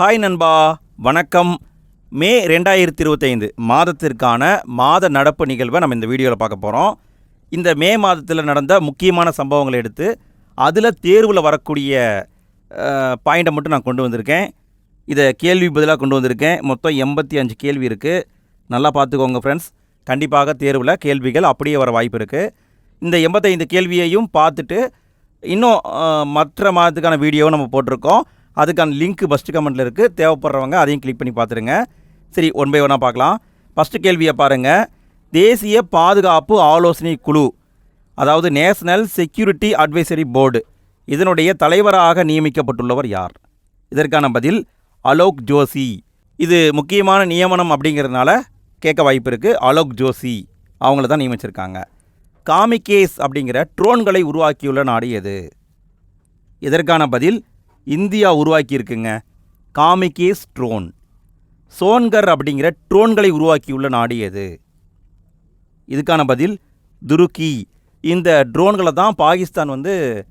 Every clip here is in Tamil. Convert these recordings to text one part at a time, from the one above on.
ஹாய் நண்பா வணக்கம். மே ரெண்டாயிரத்தி இருபத்தைந்து மாதத்திற்கான மாத நடப்பு நிகழ்வை நம்ம இந்த வீடியோவில் பார்க்க போகிறோம் இந்த மே மாதத்தில் நடந்த முக்கியமான சம்பவங்களை எடுத்து அதில் தேர்வில் வரக்கூடிய பாயிண்ட்டை மட்டும் நான் கொண்டு வந்திருக்கேன். இதை கேள்வி பதிலாக கொண்டு வந்திருக்கேன். மொத்தம் எண்பத்தி அஞ்சு கேள்வி இருக்குது நல்லா பார்த்துக்கோங்க ஃப்ரெண்ட்ஸ் கண்டிப்பாக தேர்வில் கேள்விகள் அப்படியே வர வாய்ப்பு இருக்குது இந்த எண்பத்தைந்து கேள்வியையும் பார்த்துட்டு இன்னும் மற்ற மாதத்துக்கான வீடியோவும் நம்ம போட்டிருக்கோம். அதுக்கான லிங்க் ஃபஸ்ட்டு கமெண்ட்டில் இருக்குது தேவைப்படுறவங்க அதையும் கிளிக் பண்ணி பார்த்துருங்க. சரி ஒன் பை ஒன்னாக பார்க்கலாம். ஃபஸ்ட்டு கேள்வியை பாருங்கள் தேசிய பாதுகாப்பு ஆலோசனை குழு அதாவது நேஷனல் செக்யூரிட்டி அட்வைசரி போர்டு இதனுடைய தலைவராக நியமிக்கப்பட்டுள்ளவர் யார்? இதற்கான பதில் அலோக் ஜோஷி. இது முக்கியமான நியமனம் அப்படிங்கிறதுனால கேட்க வாய்ப்பு இருக்குது அலோக் ஜோஷி அவங்கள தான் நியமிச்சிருக்காங்க. காமிகேஸ் அப்படிங்கிற ட்ரோன்களை உருவாக்கியுள்ள நாடு எது? இதற்கான பதில் இந்தியா உருவாக்கியிருக்குங்க. Kamikaze drone. சோன்கர் அப்படிங்கிற ட்ரோன்களை உருவாக்கியுள்ள நாடு எது? இதுக்கான பதில் துருக்கி. இந்த ட்ரோன்களை தான் பாகிஸ்தான் வந்து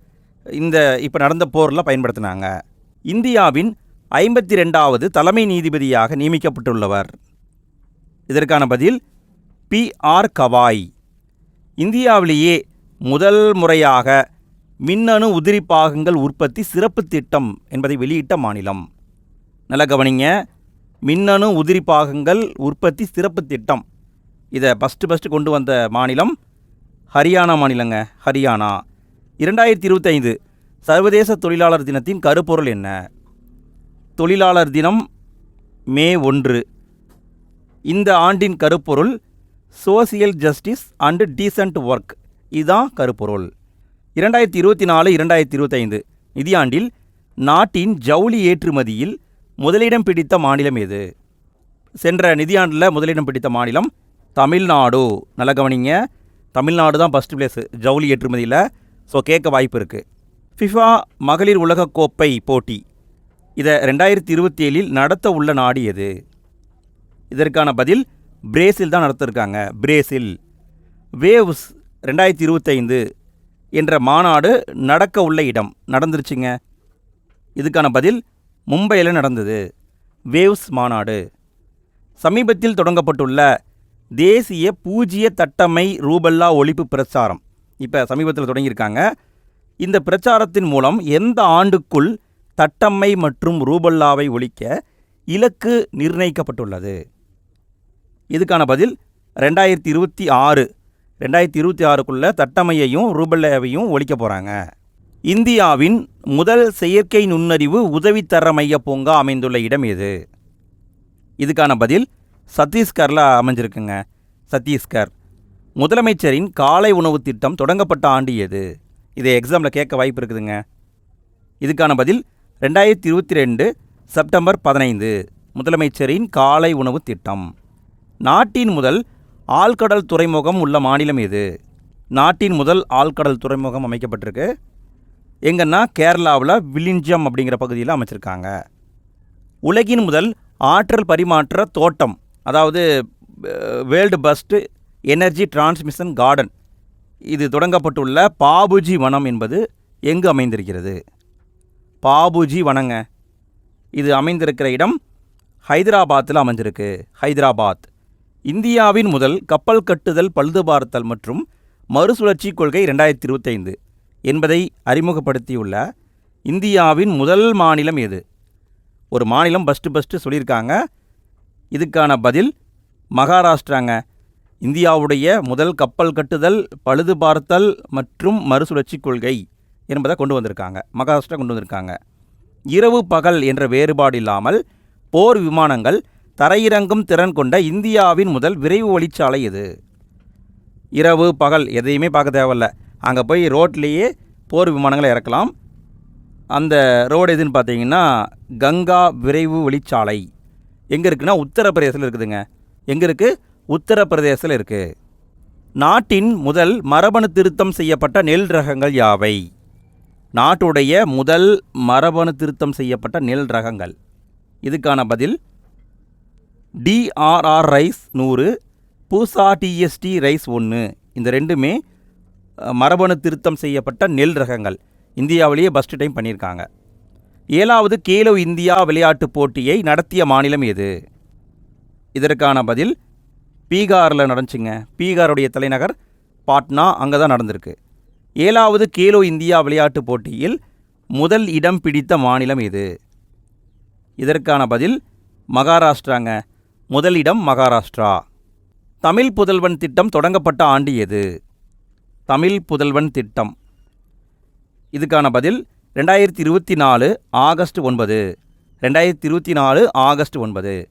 இந்த இப்போ நடந்த போரில் பயன்படுத்தினாங்க. இந்தியாவின் ஐம்பத்தி ரெண்டாவது தலைமை நீதிபதியாக நியமிக்கப்பட்டுள்ளவர். இதற்கான பதில் பி ஆர் கவாய். இந்தியாவிலேயே முதல் முறையாக மின்னணு உதிரி பாகங்கள் உற்பத்தி சிறப்பு திட்டம் என்பதை வெளியிட்ட மாநிலம். நல்ல கவனிங்க. மின்னணு உதிரி பாகங்கள் உற்பத்தி சிறப்பு திட்டம். இதை ஃபஸ்ட்டு ஃபஸ்ட்டு கொண்டு வந்த மாநிலம் ஹரியானா மாநிலங்க. ஹரியானா. இரண்டாயிரத்தி இருபத்தைந்து சர்வதேச தொழிலாளர் தினத்தின் கருப்பொருள் என்ன? தொழிலாளர் தினம் மே ஒன்று. இந்த ஆண்டின் கருப்பொருள் social justice and decent work. இதுதான் கருப்பொருள். இரண்டாயிரத்தி இருபத்தி நாலு இரண்டாயிரத்தி இருபத்தைந்து நிதியாண்டில் நாட்டின் ஜவுளி ஏற்றுமதியில் முதலிடம் பிடித்த மாநிலம் எது? சென்ற நிதியாண்டில் முதலிடம் பிடித்த மாநிலம் தமிழ்நாடு. நல்ல கவனிங்க. தமிழ்நாடு தான் ஃபஸ்ட் பிளேஸு ஜவுளி ஏற்றுமதியில். ஸோ கேட்க வாய்ப்பு இருக்குது ஃபிஃபா மகளிர் உலகக் கோப்பை போட்டி. இதை ரெண்டாயிரத்தி இருபத்தி ஏழில் நடத்த உள்ள நாடு எது? இதற்கான பதில் பிரேசில் தான் நடத்திருக்காங்க. பிரேசில். வேவ்ஸ் ரெண்டாயிரத்தி இருபத்தைந்து என்ற மாநாடு நடக்க உள்ள இடம். நடந்துருச்சுங்க. இதுக்கான பதில் மும்பையில் நடந்தது. வேவ்ஸ் மாநாடு. சமீபத்தில் தொடங்கப்பட்டுள்ள தேசிய பூஜ்ய தட்டமை ரூபல்லா ஒழிப்பு பிரச்சாரம். இப்போ சமீபத்தில் தொடங்கியிருக்காங்க. இந்த பிரச்சாரத்தின் மூலம் எந்த ஆண்டுக்குள் தட்டம்மை மற்றும் ரூபல்லாவை ஒழிக்க இலக்கு நிர்ணயிக்கப்பட்டுள்ளது? இதுக்கான பதில் ரெண்டாயிரத்தி இருபத்தி ஆறு ரெண்டாயிரத்தி இருபத்தி ஆறுக்குள்ளே தட்டமையையும் ரூபல்லாவையும் ஒழிக்க போகிறாங்க இந்தியாவின் முதல் செயற்கை நுண்ணறிவு உதவித்தர மைய பூங்கா அமைந்துள்ள இடம் எது? இதுக்கான பதில் சத்தீஸ்கரில் அமைஞ்சிருக்குங்க. சத்தீஸ்கர். முதலமைச்சரின் காலை உணவு திட்டம் தொடங்கப்பட்ட ஆண்டு எது? இதை எக்ஸாமில் கேட்க வாய்ப்பு இருக்குதுங்க. இதுக்கான பதில் ரெண்டாயிரத்தி இருபத்தி ரெண்டு செப்டம்பர் பதினைந்து. முதலமைச்சரின் காலை உணவு திட்டம். நாட்டின் முதல் ஆழ்கடல் துறைமுகம் உள்ள மாநிலம் எது? நாட்டின் முதல் ஆழ்கடல் துறைமுகம் அமைக்கப்பட்டிருக்கு. எங்கன்னா கேரளாவில் வில்லிஞ்சம் அப்படிங்கிற பகுதியில் அமைச்சிருக்காங்க. உலகின் முதல் ஆற்றல் பரிமாற்ற தோட்டம் அதாவது world first energy transmission garden. இது தொடங்கப்பட்டுள்ள பாபுஜி வனம் என்பது எங்கு அமைந்திருக்கிறது? பாபுஜி வனங்க. இது அமைந்திருக்கிற இடம் ஹைதராபாத்தில் அமைஞ்சிருக்கு. ஹைதராபாத். இந்தியாவின் முதல் கப்பல் கட்டுதல் பழுதுபார்த்தல் மற்றும் மறுசுழற்சி கொள்கை ரெண்டாயிரத்தி இருபத்தைந்து என்பதை அறிமுகப்படுத்தியுள்ள இந்தியாவின் முதல் மாநிலம் எது? ஒரு மாநிலம் ஃபஸ்ட்டு ஃபஸ்ட்டு சொல்லியிருக்காங்க. இதுக்கான பதில் மகாராஷ்டிராங்க. இந்தியாவுடைய முதல் கப்பல் கட்டுதல் பழுதுபார்த்தல் மற்றும் மறுசுழற்சி கொள்கை என்பதை கொண்டு வந்திருக்காங்க. மகாராஷ்டிரா கொண்டு வந்திருக்காங்க. இரவு பகல் என்ற வேறுபாடு இல்லாமல் போர் விமானங்கள் தரையிறங்கும் திறன் கொண்ட இந்தியாவின் முதல் விரைவு வழிச்சாலை இது இரவு பகல் எதையுமே பார்க்க தேவையில்ல. அங்கே போய் ரோட்லேயே போர் விமானங்களை இறக்கலாம். அந்த ரோடு எதுன்னு பார்த்தீங்கன்னா கங்கா விரைவு வழிச்சாலை. எங்கே இருக்குன்னா உத்தரப்பிரதேசத்தில் இருக்குதுங்க. எங்கே இருக்குது உத்தரப்பிரதேசத்தில் இருக்குது நாட்டின் முதல் மரபணு திருத்தம் செய்யப்பட்ட நெல் ரகங்கள் யாவை? நாட்டுடைய முதல் மரபணு திருத்தம் செய்யப்பட்ட நெல் ரகங்கள். இதுக்கான பதில் டிஆர்ஆர் ரைஸ் நூறு பூசா டிஎஸ்டி ரைஸ் ஒன்று இந்த ரெண்டுமே மரபணு திருத்தம் செய்யப்பட்ட நெல் ரகங்கள். இந்தியாவிலேயே ஃபஸ்ட்டு டைம் பண்ணியிருக்காங்க. ஏழாவது கேலோ இந்தியா விளையாட்டுப் போட்டியை நடத்திய மாநிலம் எது? இதற்கான பதில் பீகாரில் நடந்துச்சுங்க. பீகாருடைய தலைநகர் பாட்னா அங்கே தான் நடந்திருக்கு. ஏழாவது கேலோ இந்தியா விளையாட்டுப் போட்டியில் முதல் இடம் பிடித்த மாநிலம் எது? இதற்கான பதில் மகாராஷ்டிராங்க. முதலிடம் மகாராஷ்டிரா. தமிழ் புதல்வன் திட்டம் தொடங்கப்பட்ட ஆண்டு எது? தமிழ் புதல்வன் திட்டம். இதுக்கான பதில் ரெண்டாயிரத்தி இருபத்தி நாலு ஆகஸ்ட் ஒன்பது. ரெண்டாயிரத்தி இருபத்தி நாலு ஆகஸ்ட் ஒன்பது.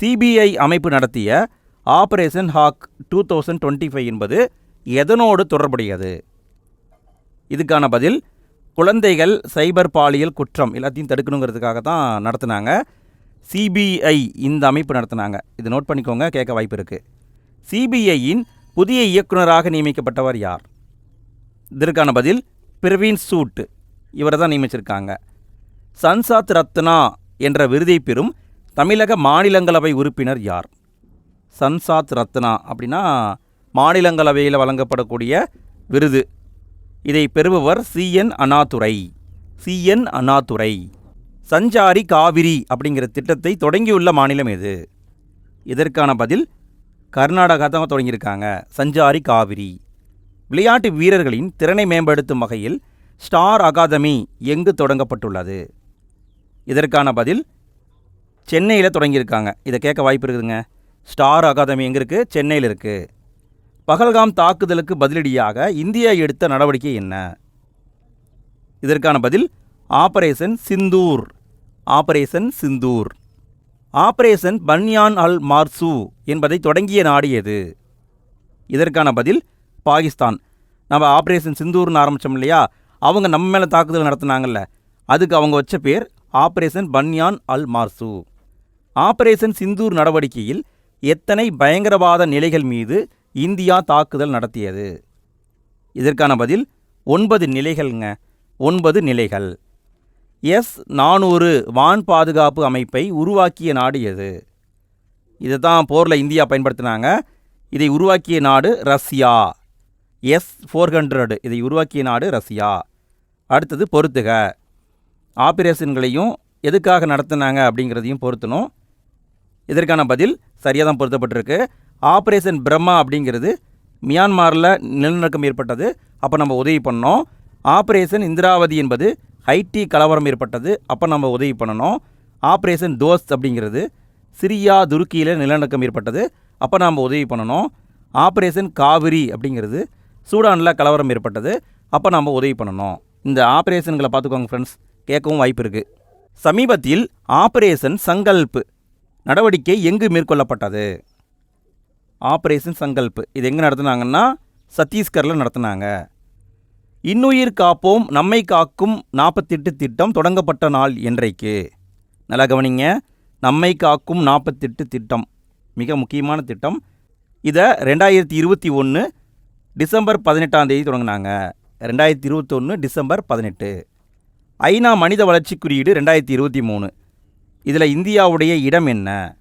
சிபிஐ அமைப்பு நடத்திய operation hawk two thousand twenty five என்பது எதனோடு தொடர்புடையது? இதுக்கான பதில் குழந்தைகள் சைபர் பாலியல் குற்றம் எல்லாத்தையும் தடுக்கணுங்கிறதுக்காக தான் நடத்துனாங்க. சிபிஐ இந்த அமைப்பு நடத்தினாங்க. இது நோட் பண்ணிக்கோங்க கேட்க வாய்ப்பு இருக்குது சிபிஐயின் புதிய இயக்குனராக நியமிக்கப்பட்டவர் யார்? இதற்கான பதில் பிரவீன் சூட். இவரை தான் நியமிச்சிருக்காங்க. சன்சாத் ரத்னா என்ற விருதை பெறும் தமிழக மாநிலங்களவை உறுப்பினர் யார்? சன்சாத் ரத்னா அப்படின்னா மாநிலங்களவையில் வழங்கப்படக்கூடிய விருது. இதை பெறுபவர் சிஎன் அண்ணாதுரை. சிஎன் அண்ணாதுரை. சஞ்சாரி காவிரி அப்படிங்கிற திட்டத்தை தொடங்கியுள்ள மாநிலம் எது? இதற்கான பதில் கர்நாடகா தான் தொடங்கியிருக்காங்க. சஞ்சாரி காவிரி. விளையாட்டு வீரர்களின் திறனை மேம்படுத்தும் வகையில் ஸ்டார் அகாதமி எங்கு தொடங்கப்பட்டுள்ளது? இதற்கான பதில் சென்னையில் தொடங்கியிருக்காங்க. இதை கேட்க வாய்ப்பு இருக்குதுங்க. ஸ்டார் அகாதமி எங்கே இருக்குது சென்னையில் இருக்குது பகல்காம் தாக்குதலுக்கு பதிலடியாக இந்தியா எடுத்த நடவடிக்கை என்ன? இதற்கான பதில் operation Sindoor. Operation Sindoor. Operation Bunyan al Marsus என்பதை தொடங்கிய நாடு எது? இதற்கான பதில் பாகிஸ்தான். நம்ம ஆப்ரேஷன் சிந்தூர்னு ஆரம்பித்தோம் இல்லையா? அவங்க நம்ம மேலே தாக்குதல் நடத்துனாங்கல்ல. அதுக்கு அவங்க வச்ச பேர் operation Bunyan al Marsus. Operation Sindoor நடவடிக்கையில் எத்தனை பயங்கரவாத நிலைகள் மீது இந்தியா தாக்குதல் நடத்தியது? இதற்கான பதில் ஒன்பது நிலைகள்ங்க. ஒன்பது நிலைகள். எஸ் நானூறு வான் பாதுகாப்பு அமைப்பை உருவாக்கிய நாடு எது? இதை தான் போரில் இந்தியா பயன்படுத்தினாங்க. இதை உருவாக்கிய நாடு ரஷ்யா. எஸ் ஃபோர் ஹண்ட்ரடு இதை உருவாக்கிய நாடு ரஷ்யா. அடுத்தது பொறுத்துக. ஆப்ரேஷன்களையும் எதுக்காக நடத்தினாங்க அப்படிங்கிறதையும் பொருத்தணும். இதற்கான பதில் சரியாக தான் பொருத்தப்பட்டிருக்கு. ஆப்ரேஷன் பிரம்மா அப்படிங்கிறது மியான்மாரில் நிலநடுக்கம் ஏற்பட்டது. அப்போ நம்ம உதவி பண்ணோம். ஆப்ரேஷன் இந்திராவதி என்பது ஹைட்டி கலவரம் ஏற்பட்டது. அப்போ நம்ம உதவி பண்ணணும். ஆப்ரேஷன் தோஸ்த் அப்படிங்கிறது சிரியா துருக்கியில் நிலநடுக்கம் ஏற்பட்டது. அப்போ நாம் உதவி பண்ணணும். ஆப்ரேஷன் காவிரி அப்படிங்கிறது சூடானில் கலவரம் ஏற்பட்டது. அப்போ நாம் உதவி பண்ணணும். இந்த ஆப்ரேஷன்களை பார்த்துக்கோங்க ஃப்ரெண்ட்ஸ் கேட்கவும் வாய்ப்பு இருக்குது சமீபத்தில் ஆப்ரேஷன் சங்கல்ப் நடவடிக்கை எங்கு மேற்கொள்ளப்பட்டது? ஆப்ரேஷன் சங்கல்ப். இது எங்கே நடத்துனாங்கன்னா சத்தீஸ்கரில் நடத்துனாங்க. இன்னுயிர் காப்போம் நம்மை காக்கும் நாற்பத்தெட்டு திட்டம் தொடங்கப்பட்ட நாள் என்றைக்கு? நல்லா கவனிங்க. நம்மை காக்கும் நாற்பத்தெட்டு திட்டம். மிக முக்கியமான திட்டம். இதை ரெண்டாயிரத்தி இருபத்தி ஒன்று டிசம்பர் பதினெட்டாம் தேதி தொடங்கினாங்க. ரெண்டாயிரத்தி இருபத்தொன்று டிசம்பர் பதினெட்டு. ஐநா மனித வளர்ச்சி குறியீடு ரெண்டாயிரத்தி இருபத்தி மூணு. இதில் இந்தியாவுடைய இடம் என்ன?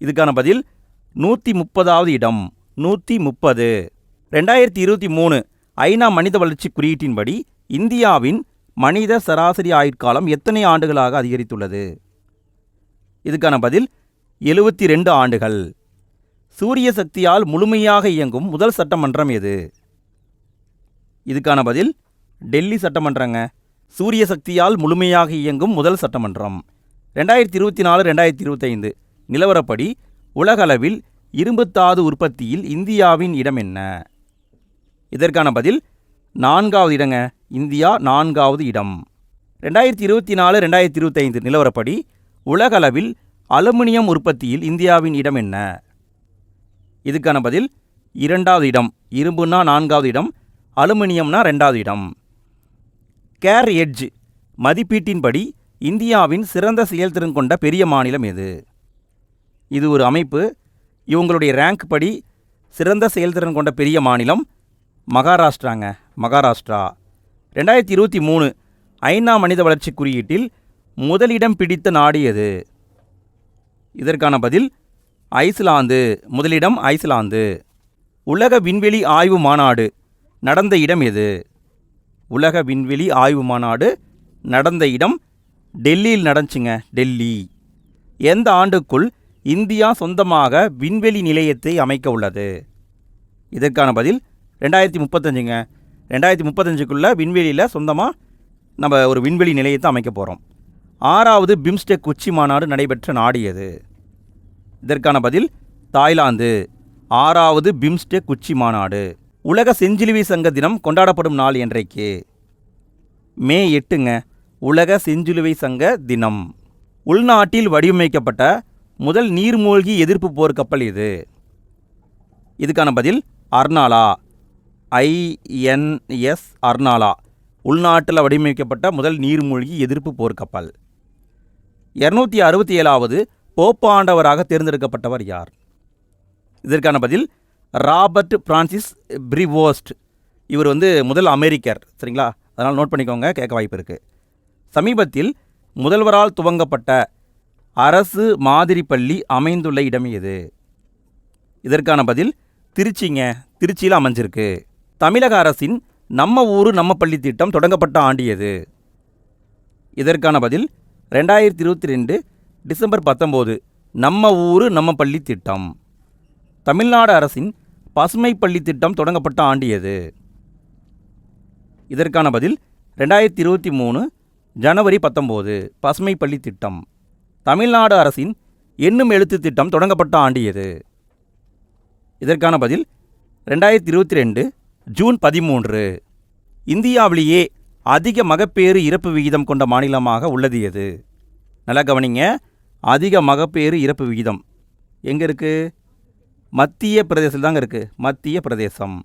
இதுக்கான பதில் நூற்றி முப்பதாவது இடம் நூற்றி முப்பது. ரெண்டாயிரத்தி இருபத்தி மூணு ஐநா மனித வளர்ச்சி குறியீட்டின்படி இந்தியாவின் மனித சராசரி ஆயுட்காலம் எத்தனை ஆண்டுகளாக அதிகரித்துள்ளது? இதுக்கான பதில் எழுபத்தி ரெண்டு ஆண்டுகள். சூரிய சக்தியால் முழுமையாக இயங்கும் முதல் சட்டமன்றம் எது? இதுக்கான பதில் டெல்லி சட்டமன்றங்க. சூரிய சக்தியால் முழுமையாக இயங்கும் முதல் சட்டமன்றம். ரெண்டாயிரத்தி இருபத்தி நாலு ரெண்டாயிரத்தி இருபத்தைந்து நிலவரப்படி உலகளவில் இரும்புத்தாது உற்பத்தியில் இந்தியாவின் இடம் என்ன? இதற்கான பதில் நான்காவது இடங்க இந்தியா நான்காவது இடம். ரெண்டாயிரத்தி இருபத்தி நாலு ரெண்டாயிரத்தி இருபத்தைந்து நிலவரப்படி உலகளவில் அலுமினியம் உற்பத்தியில் இந்தியாவின் இடம் என்ன? இதுக்கான பதில் இரண்டாவது இடம் இரும்புனா நான்காவது இடம் அலுமினியம்னா ரெண்டாவது இடம். கேர் எட்ஜ் மதிப்பீட்டின்படி இந்தியாவின் சிறந்த செயல்திறன் கொண்ட பெரிய மாநிலம் எது? இது ஒரு அமைப்பு இவங்களுடைய ரேங்க் படி சிறந்த செயல்திறன் கொண்ட பெரிய மாநிலம் மகாராஷ்டிராங்க. மகாராஷ்டிரா. ரெண்டாயிரத்தி இருபத்தி மூணு ஐநா மனித வளர்ச்சி குறியீட்டில் முதலிடம் பிடித்த நாடு எது? இதற்கான பதில் ஐஸ்லாந்து. முதலிடம் ஐஸ்லாந்து. உலக விண்வெளி ஆய்வு மாநாடு நடந்த இடம் எது? உலக விண்வெளி ஆய்வு மாநாடு நடந்த இடம் டெல்லியில் நடந்துச்சுங்க டெல்லி. எந்த ஆண்டுக்குள் இந்தியா சொந்தமாக விண்வெளி நிலையத்தை அமைக்க உள்ளது? இதற்கான பதில் ரெண்டாயிரத்தி முப்பத்தஞ்சுங்க. ரெண்டாயிரத்தி முப்பத்தஞ்சுக்குள்ளே விண்வெளியில் சொந்தமாக நம்ம ஒரு விண்வெளி நிலையத்தை அமைக்க போகிறோம் ஆறாவது பிம்ஸ்டெக் உச்சி மாநாடு நடைபெற்ற நாடு எது? இதற்கான பதில் தாய்லாந்து. ஆறாவது பிம்ஸ்டெக் உச்சி மாநாடு. உலக செஞ்சிலுவை சங்க தினம் கொண்டாடப்படும் நாள் என்றைக்கு? மே எட்டுங்க. உலக செஞ்சிலுவை சங்க தினம். உள்நாட்டில் வடிவமைக்கப்பட்ட முதல் நீர்மூழ்கி எதிர்ப்பு போர் கப்பல் இது. இதுக்கான பதில் அர்னாலா ஐஎன்எஸ் அர்னாலா உள்நாட்டில் வடிவமைக்கப்பட்ட முதல் நீர்மூழ்கி எதிர்ப்பு போர்க்கப்பல். இரநூத்தி அறுபத்தி ஏழாவது போப்பாண்டவராக தேர்ந்தெடுக்கப்பட்டவர் யார்? இதற்கான பதில் ராபர்ட் பிரான்சிஸ் பிரிவோஸ்ட். இவர் வந்து முதல் அமெரிக்கர் சரிங்களா? அதனால் நோட் பண்ணிக்கோங்க கேட்க வாய்ப்பு இருக்குது சமீபத்தில் முதல்வரால் துவங்கப்பட்ட அரசு மாதிரி பள்ளி அமைந்துள்ள இடம் எது? இதற்கான பதில் திருச்சிங்க திருச்சியில் அமைஞ்சிருக்கு. தமிழக அரசின் நம்ம ஊரு நம்ம பள்ளி திட்டம் தொடங்கப்பட்ட ஆண்டு எது இதற்கான பதில் ரெண்டாயிரத்தி இருபத்தி ரெண்டு டிசம்பர் பத்தொம்போது நம்ம ஊரு நம்ம பள்ளி திட்டம். தமிழ்நாடு அரசின் பசுமை பள்ளி திட்டம் தொடங்கப்பட்ட ஆண்டு எது இதற்கான பதில் ரெண்டாயிரத்தி இருபத்தி மூணு ஜனவரி பத்தொம்போது பசுமை பள்ளி திட்டம். தமிழ்நாடு அரசின் எண்ணும் எழுத்து திட்டம் தொடங்கப்பட்ட ஆண்டு எது இதற்கான பதில் ரெண்டாயிரத்தி இருபத்தி ரெண்டு ஜூன் பதிமூன்று. இந்தியாவிலேயே அதிக மகப்பேறு இறப்பு விகிதம் கொண்ட மாநிலமாக உள்ளது எது? நல்லா கவனிங்க. அதிக மகப்பேறு இறப்பு விகிதம். எங்கே இருக்குது மத்திய பிரதேசத்தில் தாங்க இருக்குது மத்திய பிரதேசம்.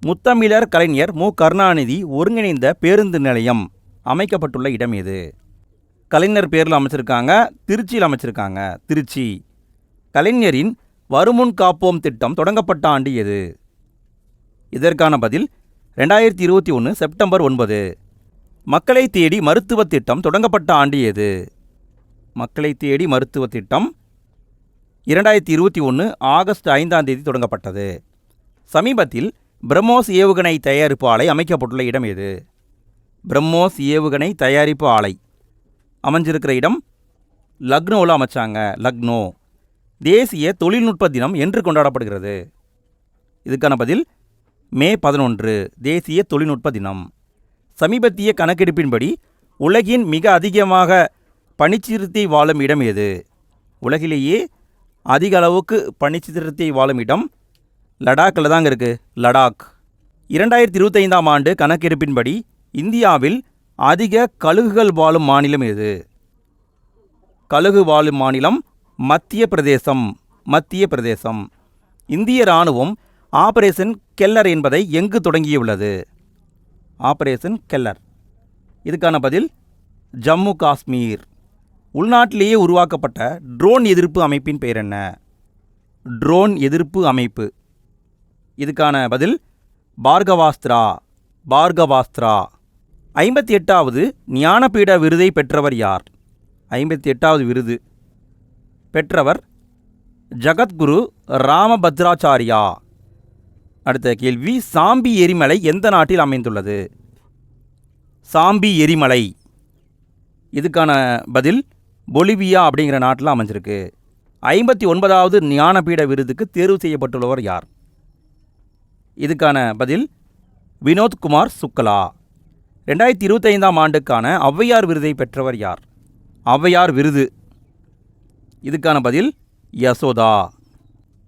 முத்தமிழர் கலைஞர் மு. கருணாநிதி ஒருங்கிணைந்த பேருந்து நிலையம் அமைக்கப்பட்டுள்ள இடம் எது? கலைஞர் பேரில் அமைச்சிருக்காங்க திருச்சியில் அமைச்சிருக்காங்க. திருச்சி. கலைஞரின் வருமுன் காப்போம் திட்டம் தொடங்கப்பட்ட ஆண்டு எது? இதற்கான பதில் ரெண்டாயிரத்தி இருபத்தி ஒன்று செப்டம்பர் ஒன்பது. மக்களை தேடி மருத்துவ திட்டம் தொடங்கப்பட்ட ஆண்டு எது மக்களை தேடி மருத்துவ திட்டம் இரண்டாயிரத்தி இருபத்தி ஒன்று ஆகஸ்ட் ஐந்தாம் தேதி தொடங்கப்பட்டது. சமீபத்தில் பிரம்மோஸ் ஏவுகணை தயாரிப்பு ஆலை அமைக்கப்பட்டுள்ள இடம் எது? பிரம்மோஸ் ஏவுகணை தயாரிப்பு ஆலை. அமைஞ்சிருக்கிற இடம் லக்னோவில் அமைச்சாங்க லக்னோ. தேசிய தொழில்நுட்ப தினம் என்று கொண்டாடப்படுகிறது. இதுக்கான பதில் மே பதினொன்று தேசிய தொழில்நுட்ப தினம். சமீபத்திய கணக்கெடுப்பின்படி உலகின் மிக அதிகமாக பனிச்சிறுத்தை வாழும் இடம் எது? உலகிலேயே அதிக அளவுக்கு பனிச்சிறுத்தை வாழும் இடம் லடாக்கில் தாங்க இருக்குது லடாக். இரண்டாயிரத்தி இருபத்தைந்தாம் ஆண்டு கணக்கெடுப்பின்படி இந்தியாவில் அதிக கழுகுகள் வாழும் மாநிலம் எது? கழுகு வாழும் மாநிலம் மத்திய பிரதேசம் மத்திய பிரதேசம் இந்திய இராணுவம் ஆபரேஷன் கெல்லர் என்பதை எங்கு தொடங்கியுள்ளது? ஆபரேஷன் கெல்லர். இதுக்கான பதில் ஜம்மு காஷ்மீர். உள்நாட்டிலேயே உருவாக்கப்பட்ட ட்ரோன் எதிர்ப்பு அமைப்பின் பெயர் என்ன? ட்ரோன் எதிர்ப்பு அமைப்பு. இதுக்கான பதில் பார்கவாஸ்திரா பார்கவாஸ்திரா. ஐம்பத்தி எட்டாவது ஞானபீட விருதை பெற்றவர் யார்? ஐம்பத்தி எட்டாவது விருது. பெற்றவர் ஜகத்குரு ராமபத்ராச்சாரியா. அடுத்த கேள்வி சாம்பி எரிமலை எந்த நாட்டில் அமைந்துள்ளது? சாம்பி எரிமலை. இதுக்கான பதில் பொலிவியா அப்படிங்கிற நாட்டில் அமைஞ்சிருக்கு. ஐம்பத்தி ஒன்பதாவது ஞானபீட விருதுக்கு தேர்வு செய்யப்பட்டுள்ளவர் யார்? இதுக்கான பதில் வினோத்குமார் சுக்கலா. ரெண்டாயிரத்தி இருபத்தைந்தாம் ஆண்டுக்கான ஔவையார் விருதை பெற்றவர் யார்? ஔவையார் விருது. இதுக்கான பதில் யசோதா.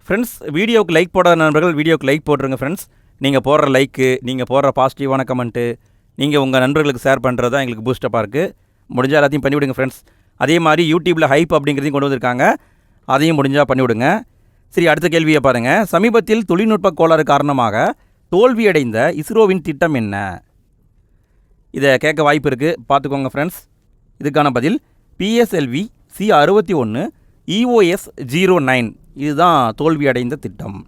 ஃப்ரெண்ட்ஸ் வீடியோவுக்கு லைக் போடாத நண்பர்கள் வீடியோவுக்கு லைக் போட்டுருங்க ஃப்ரெண்ட்ஸ் நீங்கள் போடுற லைக்கு நீங்கள் போடுற பாசிட்டிவான கமெண்ட்டு நீங்கள் உங்கள் நண்பர்களுக்கு ஷேர் பண்ணுறது தான் எங்களுக்கு பூஸ்டப்பாக இருக்குது முடிஞ்சால் எல்லாத்தையும் பண்ணிவிடுங்க ஃப்ரெண்ட்ஸ் அதே மாதிரி யூடியூப்பில் ஹைப் அப்படிங்கிறதையும் கொண்டு வந்திருக்காங்க. அதையும் முடிஞ்சால் பண்ணிவிடுங்க சரி அடுத்த கேள்வியை பாருங்கள் சமீபத்தில் தொழில்நுட்ப கோளாறு காரணமாக தோல்வியடைந்த இஸ்ரோவின் திட்டம் என்ன? இதை கேட்க வாய்ப்பு இருக்குது பார்த்துக்கோங்க ஃப்ரெண்ட்ஸ் இதுக்கான பதில் பிஎஸ்எல்வி சி அறுபத்தி ஒன்று இஓஎஸ் ஜீரோ நைன் இதுதான் தோல்வியடைந்த திட்டம்.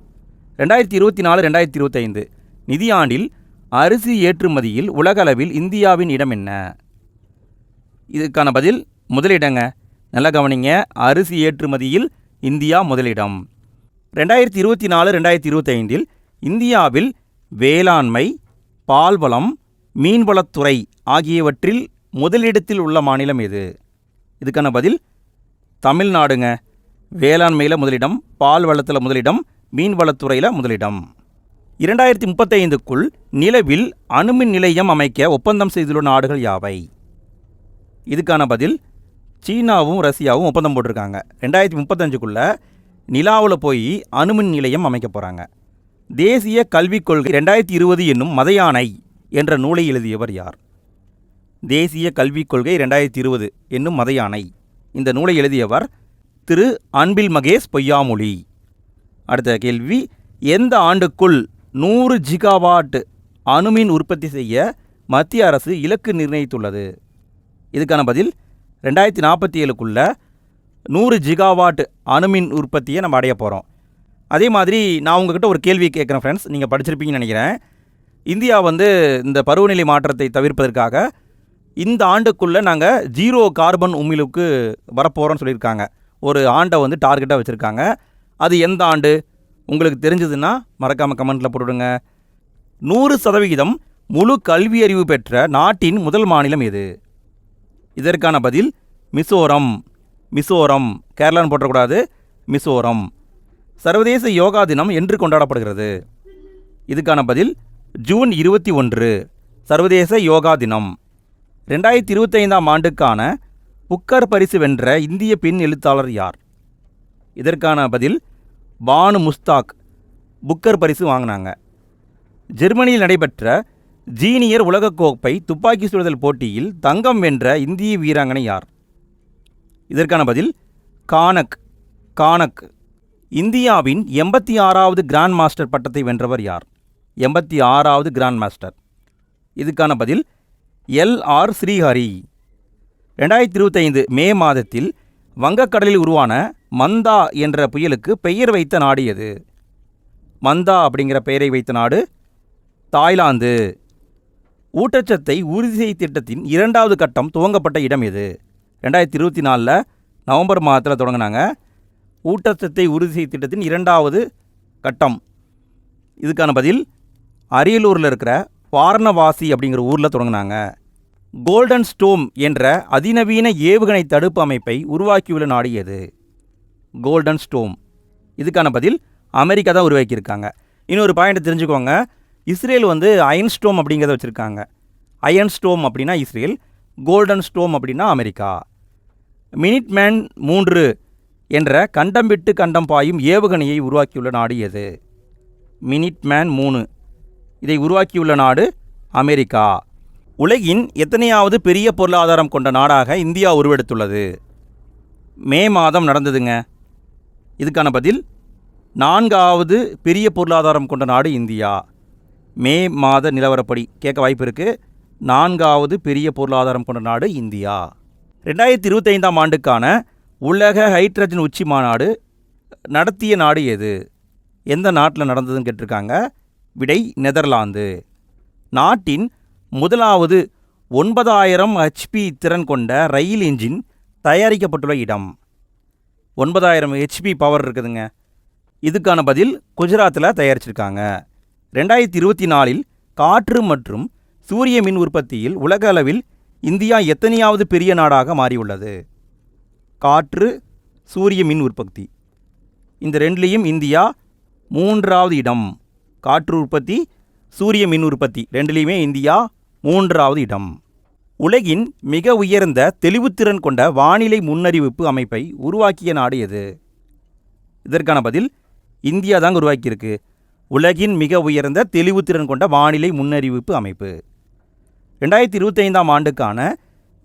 ரெண்டாயிரத்தி இருபத்தி நாலு ரெண்டாயிரத்தி இருபத்தைந்து நிதியாண்டில் அரிசி ஏற்றுமதியில் உலகளவில் இந்தியாவின் இடம் என்ன? இதுக்கான பதில் முதலிடங்க. நல்லா கவனிங்க. அரிசி ஏற்றுமதியில் இந்தியா முதலிடம். ரெண்டாயிரத்தி இருபத்தி நாலு ரெண்டாயிரத்தி இருபத்தைந்தில் இந்தியாவில் வேளாண்மை பால்வளம் மீன்வளத்துறை ஆகியவற்றில் முதலிடத்தில் உள்ள மாநிலம் எது? இதுக்கான பதில் தமிழ்நாடுங்க. வேளாண்மையில் முதலிடம் பால் வளத்தில் முதலிடம் மீன் வளத்துறையில் முதலிடம். இரண்டாயிரத்தி முப்பத்தைந்துக்குள் நிலவில் அணுமின் நிலையம் அமைக்க ஒப்பந்தம் செய்துள்ள நாடுகள் யாவை? இதுக்கான பதில் சீனாவும் ரஷ்யாவும் ஒப்பந்தம் போட்டிருக்காங்க. ரெண்டாயிரத்தி முப்பத்தஞ்சுக்குள்ளே நிலாவில் போய் அணுமின் நிலையம் அமைக்க போகிறாங்க தேசிய கல்விக் கொள்கை ரெண்டாயிரத்தி இருபது என்னும் மதையானை என்ற நூலை எழுதியவர் யார்? தேசிய கல்விக் கொள்கை ரெண்டாயிரத்தி இருபது என்னும் மதையானை இந்த நூலை எழுதியவர் திரு அன்பில் மகேஷ் பொய்யாமொழி. அடுத்த கேள்வி எந்த ஆண்டுக்குள் நூறு ஜிகாவாட் அணுமின் உற்பத்தி செய்ய மத்திய அரசு இலக்கு நிர்ணயித்துள்ளது? இதுக்கான பதில் ரெண்டாயிரத்தி நாற்பத்தி ஏழுக்குள்ள நூறு ஜிகாவாட் அணுமின் உற்பத்தியை நம்ம அடைய போகிறோம் அதே மாதிரி நான் உங்ககிட்ட ஒரு கேள்வி கேட்குறேன் ஃப்ரெண்ட்ஸ் நீங்கள் படிச்சிருப்பீங்கன்னு நினைக்கிறேன். இந்தியா வந்து இந்த பருவநிலை மாற்றத்தை தவிர்ப்பதற்காக இந்த ஆண்டுக்குள்ளே நாங்கள் ஜீரோ கார்பன் உமிழுக்கு வரப்போகிறோன்னு சொல்லியிருக்காங்க. ஒரு ஆண்டை வந்து டார்கெட்டாக வச்சுருக்காங்க. அது எந்த ஆண்டு? உங்களுக்கு தெரிஞ்சதுன்னா மறக்காமல் கமெண்ட்டில் போட்டுவிடுங்க நூறு சதவிகிதம் முழு கல்வி அறிவு பெற்ற நாட்டின் முதல் மாநிலம் எது? இதற்கான பதில் மிசோரம். மிசோரம். கேரளான்னு போட்டக்கூடாது. மிசோரம். சர்வதேச யோகா தினம் என்று கொண்டாடப்படுகிறது. இதுக்கான பதில் ஜூன் இருபத்தி ஒன்று. சர்வதேச யோகா தினம். ரெண்டாயிரத்தி இருபத்தைந்தாம் ஆண்டுக்கான புக்கர் பரிசு வென்ற இந்திய பெண் எழுத்தாளர் யார்? இதற்கான பதில் பானு முஸ்தாக் புக்கர் பரிசு வாங்கினாங்க. ஜெர்மனியில் நடைபெற்ற ஜீனியர் உலகக்கோப்பை துப்பாக்கி சுடுதல் போட்டியில் தங்கம் வென்ற இந்திய வீராங்கனை யார்? இதற்கான பதில் கானக் கானக். இந்தியாவின் எண்பத்தி ஆறாவது கிராண்ட் மாஸ்டர் பட்டத்தை வென்றவர் யார்? எண்பத்தி ஆறாவது கிராண்ட் மாஸ்டர். இதுக்கான பதில் எல் ஆர் ஸ்ரீஹரி. ரெண்டாயிரத்தி இருபத்தைந்து மே மாதத்தில் வங்கக்கடலில் உருவான மந்தா என்ற புயலுக்கு பெயர் வைத்த நாடு எது? மந்தா அப்படிங்கிற பெயரை வைத்த நாடு தாய்லாந்து. ஊட்டச்சத்தை உறுதி செய் திட்டத்தின் இரண்டாவது கட்டம் துவங்கப்பட்ட இடம் எது? ரெண்டாயிரத்தி இருபத்தி நாலில் நவம்பர் மாதத்தில் தொடங்கினாங்க. ஊட்டச்சத்தை உறுதி செய் திட்டத்தின் இரண்டாவது கட்டம். இதுக்கான பதில் அரியலூரில் இருக்கிற வாரணவாசி அப்படிங்கிற ஊரில் தொடங்கினாங்க. கோல்டன் ஸ்டோம் என்ற அதிநவீன ஏவுகணை தடுப்பு அமைப்பை உருவாக்கியுள்ள நாடு எது? கோல்டன் ஸ்டோம் இதுக்கான பதில் அமெரிக்கா தான் உருவாக்கியிருக்காங்க. இன்னொரு பாயிண்ட் தெரிஞ்சுக்கோங்க. இஸ்ரேல் வந்து அயன் ஸ்டோம் அப்படிங்கிறத வச்சுருக்காங்க. அயன் ஸ்டோம் அப்படின்னா இஸ்ரேல் கோல்டன் ஸ்டோம் அப்படின்னா அமெரிக்கா. மினிட் மேன் மூன்று என்ற கண்டம் விட்டு கண்டம் பாயும் ஏவுகணையை உருவாக்கியுள்ள நாடு எது? மினிட் மேன் மூணு. இதை உருவாக்கியுள்ள நாடு அமெரிக்கா. உலகின் எத்தனையாவது பெரிய பொருளாதாரம் கொண்ட நாடாக இந்தியா உருவெடுத்துள்ளது. மே மாதம் நடந்ததுங்க. இதுக்கான பதில் நான்காவது பெரிய பொருளாதாரம் கொண்ட நாடு இந்தியா. மே மாத நிலவரப்படி கேட்க வாய்ப்பு இருக்குது நான்காவது பெரிய பொருளாதாரம் கொண்ட நாடு இந்தியா. ரெண்டாயிரத்தி இருபத்தைந்தாம் ஆண்டுக்கான உலக ஹைட்ரஜன் உச்சி மாநாடு நடத்திய நாடு எது? எந்த நாட்டில் நடந்ததுன்னு கேட்டிருக்காங்க? விடை நெதர்லாந்து. நாட்டின் முதலாவது ஒன்பதாயிரம் ஹெச்பி திறன் கொண்ட ரயில் இன்ஜின் தயாரிக்கப்பட்டுள்ள இடம். ஒன்பதாயிரம் ஹெச்பி பவர் இருக்குதுங்க. இதுக்கான பதில் குஜராத்தில் தயாரிச்சிருக்காங்க. ரெண்டாயிரத்தி இருபத்தி நாலில் காற்று மற்றும் சூரிய மின் உற்பத்தியில் உலக அளவில் இந்தியா எத்தனையாவது பெரிய நாடாக மாறியுள்ளது? காற்று சூரிய மின் உற்பத்தி. இந்த ரெண்டுலேயும் இந்தியா மூன்றாவது இடம். காற்று உற்பத்தி சூரிய மின் உற்பத்தி. ரெண்டுலேயுமே இந்தியா மூன்றாவது இடம். உலகின் மிக உயர்ந்த தெளிவுத்திறன் கொண்ட வானிலை முன்னறிவிப்பு அமைப்பை உருவாக்கிய நாடு எது? இதற்கான பதில் இந்தியா தாங்க உருவாக்கியிருக்கு. உலகின் மிக உயர்ந்த தெளிவுத்திறன் கொண்ட வானிலை முன்னறிவிப்பு அமைப்பு. ரெண்டாயிரத்தி இருபத்தைந்தாம் ஆண்டுக்கான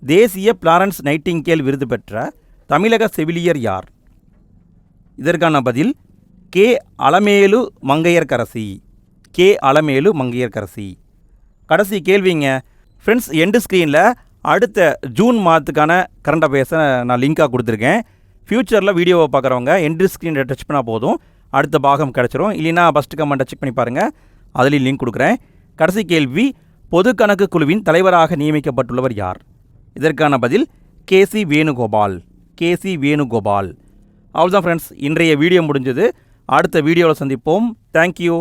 தேசிய பிளாரன்ஸ் நைட்டிங்கேல் விருது பெற்ற தமிழக செவிலியர் யார்? இதற்கான பதில் கே. அலமேலு மங்கையர்கரசி. கே. அலமேலு மங்கையர்கரசி. கடைசி கேள்விங்க. ஃப்ரெண்ட்ஸ் எண்டு ஸ்க்ரீனில் அடுத்த ஜூன் மாதத்துக்கான கரண்ட் அஃபேர்ஸை நான் லிங்காக கொடுத்துருக்கேன். ஃப்யூச்சரில் வீடியோவை பார்க்குறவங்க எண்டு ஸ்க்ரீனை டச் பண்ணால் போதும். அடுத்த பாகம் கிடச்சிரும். இல்லைன்னா ஃபஸ்ட்டு கமெண்ட்டை செக் பண்ணி பாருங்கள் அதுலேயும் லிங்க் கொடுக்குறேன். கடைசி கேள்வி பொது கணக்கு குழுவின் தலைவராக நியமிக்கப்பட்டுள்ளவர் யார்? இதற்கான பதில் கேசி வேணுகோபால். கேசி வேணுகோபால். அவ்வளோதான் ஃப்ரெண்ட்ஸ் இன்றைய வீடியோ முடிஞ்சது. அடுத்த வீடியோவில் சந்திப்போம். தேங்க்யூ